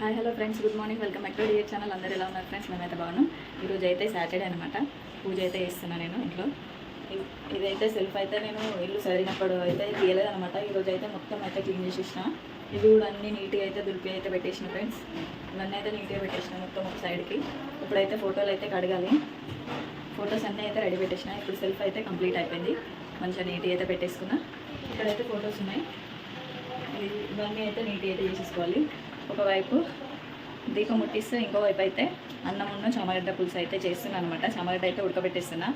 Hi hello friends. Good morning. Welcome back to dear channel. అందరూ ఎలా ఉన్నారు friends? మేమైతే బాగున్నాం. ఈరోజు అయితే సాటర్డే అనమాట పూజ అయితే చేస్తున్నాను నేను ఇంట్లో. ఇదైతే సెల్ఫ్ అయితే నేను ఇల్లు సరినప్పుడు అయితే తీయలేదనమాట ఈరోజు అయితే మొత్తం అయితే క్లీన్ చేసేసిన. ఇవి కూడా అన్ని నీట్గా అయితే దులిపి అయితే పెట్టేసిన ఫ్రెండ్స్. ఇవన్నీ అయితే నీట్గా పెట్టేసిన మొత్తం ఒక సైడ్కి. ఇప్పుడైతే ఫోటోలు అయితే కడగాలి. ఫొటోస్ అన్నీ అయితే రెడీ పెట్టేసిన. ఇప్పుడు సెల్ఫ్ అయితే కంప్లీట్ అయిపోయింది. మంచిగా నీట్గా అయితే పెట్టేసుకున్నా. ఇక్కడైతే ఫొటోస్ ఉన్నాయి. ఇవన్నీ అయితే నీట్గా అయితే చేసేసుకోవాలి ఒకవైపు దీపం ముట్టిస్తే ఇంకో వైపు అయితే అన్నం ఉన్న చామగడ్డ పులుసు అయితే చేస్తున్నాను అనమాట చామగడ్డ అయితే ఉడకబెట్టేస్తున్నా.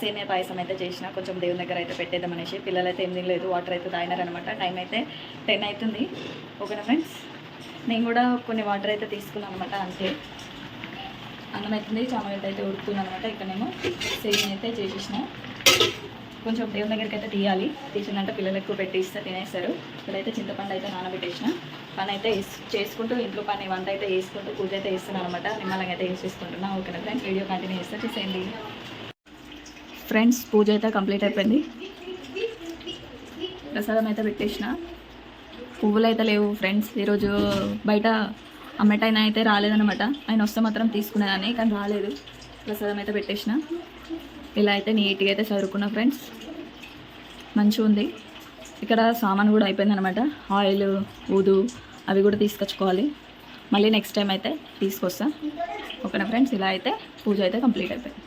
సేమియా పాయసం అయితే చేసిన కొంచెం దేవుని దగ్గర అయితే పెట్టేద్దాం అనేసి పిల్లలు అయితే ఏం తినలేదు వాటర్ అయితే తాగినారనమాట టైం అయితే టెన్ అవుతుంది. ఓకేనా ఫ్రెండ్స్? నేను కూడా కొన్ని వాటర్ అయితే తీసుకున్నాను అనమాట అంతే. అన్నం అవుతుంది చామగడ్డ అయితే ఉడుకుతుంది అనమాట ఇక్కడనేమో సేమియా అయితే చేసేసిన. కొంచెం దేవుని దగ్గరికి అయితే తీయాలి. తీసిందంటే పిల్లలు ఎక్కువ పెట్టి ఇస్తే తినేస్తారు. ఇక్కడైతే చింతపండు అయితే నానబెట్టేసిన. పని అయితే చేసుకుంటూ ఇంట్లో పని వంట అయితే వేసుకుంటూ పూజ అయితే వేస్తున్నాను అనమాట నిమ్మలంగా అయితే వేసేసుకుంటున్నా. ఓకేనా ఫ్రెండ్స్? వీడియో కంటిన్యూ చేస్తే చూసేయండి. ఫ్రెండ్స్ పూజ అయితే కంప్లీట్ అయిపోయింది. ప్రసాదం అయితే పెట్టేసిన. పువ్వులు అయితే లేవు ఫ్రెండ్స్. ఈరోజు బయట అమ్మటైన అయితే రాలేదనమాట ఆయన వస్తే మాత్రం తీసుకునేదాన్ని కానీ రాలేదు. ప్రసాదం అయితే పెట్టేసిన. ఇలా అయితే నీట్గా అయితే చదువుకున్నా ఫ్రెండ్స్. మంచిగా ఉంది. ఇక్కడ సామాన్ కూడా అయిపోయింది అనమాట ఆయిల్ ఊదు అవి కూడా తీసుకొచ్చుకోవాలి. మళ్ళీ నెక్స్ట్ టైం అయితే తీసుకొస్తా. ఓకేనా ఫ్రెండ్స్? ఇలా అయితే పూజ అయితే కంప్లీట్ అయిపోయింది.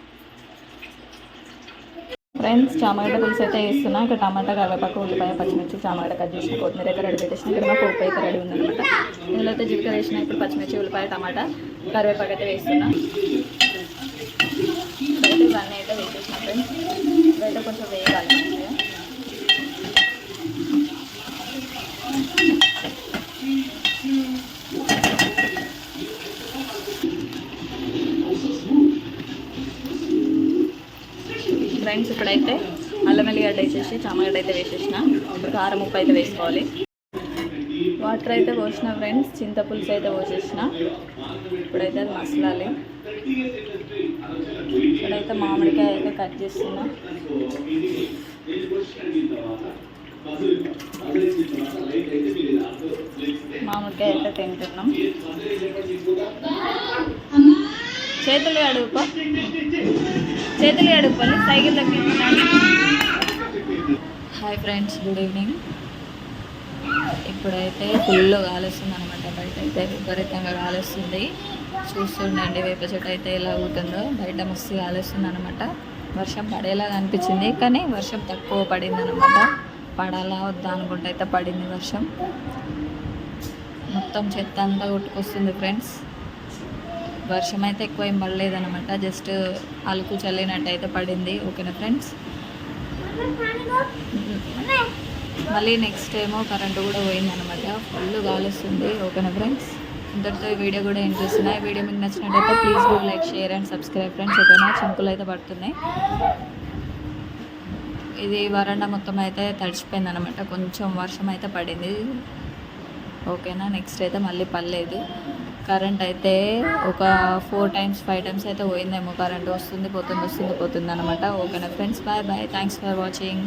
ఫ్రెండ్స్ చామగడ్డ పులుసు అయితే వేస్తున్నా. ఇక్కడ టమాటా కరివేపాకు ఉల్లిపాయ పచ్చిమిర్చి చామగడ్డ కట్ చేసిన కొత్తిమీర అయితే రెడీ పెట్టేసిన. ఇక్కడ మా పోపు అయితే రెడీ ఉందన్నమాట ఇందులో అయితే జీవితం వేసిన ఇప్పుడు పచ్చిమిర్చి ఉల్లిపాయ టమాటా కరివేపాకు అయితే వేస్తున్నా. అయితే వేసేసిన ఫ్రెండ్స్ ఇవైతే కొంచెం వేయాలి ఫ్రెండ్స్ ఇప్పుడైతే అల్లం వెల్లిగడ్డ వేసేసి చామగడ్డ అయితే వేసేసిన. ఇప్పుడు కారం ఉప్పు అయితే వేసుకోవాలి. వాటర్ అయితే పోసిన ఫ్రెండ్స్ చింతపులుసు అయితే పోసేసిన. ఇప్పుడైతే అది మసలాలి. ఇప్పుడైతే మామిడికాయ అయితే కట్ చేస్తున్నా. మామిడికాయ అయితే తింటున్నాం. చేతులు అడుగుపో చేతులు అడుగుకోండి సైకిల్ తగ్గించుకున్నాను హాయ్ ఫ్రెండ్స్ గుడ్ ఈవినింగ్. ఇప్పుడైతే ఫుల్ గాలిస్తుంది అనమాట బయట అయితే విపరీతంగా గాలిస్తుంది. చూస్తుండండి వేప చెట్టు అయితే ఎలా అవుతుందో బయట మస్తు గాలిస్తుంది అనమాట వర్షం పడేలాగా అనిపించింది కానీ వర్షం తక్కువ పడింది అనమాట పడాలా వద్దా అనుకుంటే అయితే పడింది వర్షం. మొత్తం చెత్త అంతా కొట్టుకొస్తుంది ఫ్రెండ్స్. వర్షం అయితే ఎక్కువ ఏం పడలేదనమాట జస్ట్ అలుకు చల్లినట్టు అయితే పడింది. ఓకేనా ఫ్రెండ్స్? మళ్ళీ నెక్స్ట్ ఏమో కరెంటు కూడా పోయిందనమాట ఫుల్ గాలిస్తుంది ఓకేనా ఫ్రెండ్స్ ఇంతటితో ఈ వీడియో కూడా ఏం చేస్తున్నా. ఈ వీడియో మీకు నచ్చినట్టయితే please do like share and subscribe friends ఓకేనా? చింపులు అయితే పడుతున్నాయి. ఇది వరండా మొత్తం అయితే తడిచిపోయింది అనమాట కొంచెం వర్షం అయితే పడింది. ఓకేనా? నెక్స్ట్ అయితే మళ్ళీ పర్లేదు కరెంట్ అయితే ఒక ఫోర్ టైమ్స్ ఫైవ్ టైమ్స్ అయితే పోయిందేమో. కరెంట్ వస్తుంది పోతుంది వస్తుంది పోతుంది అనమాట ఓకేనా friends bye bye thanks for watching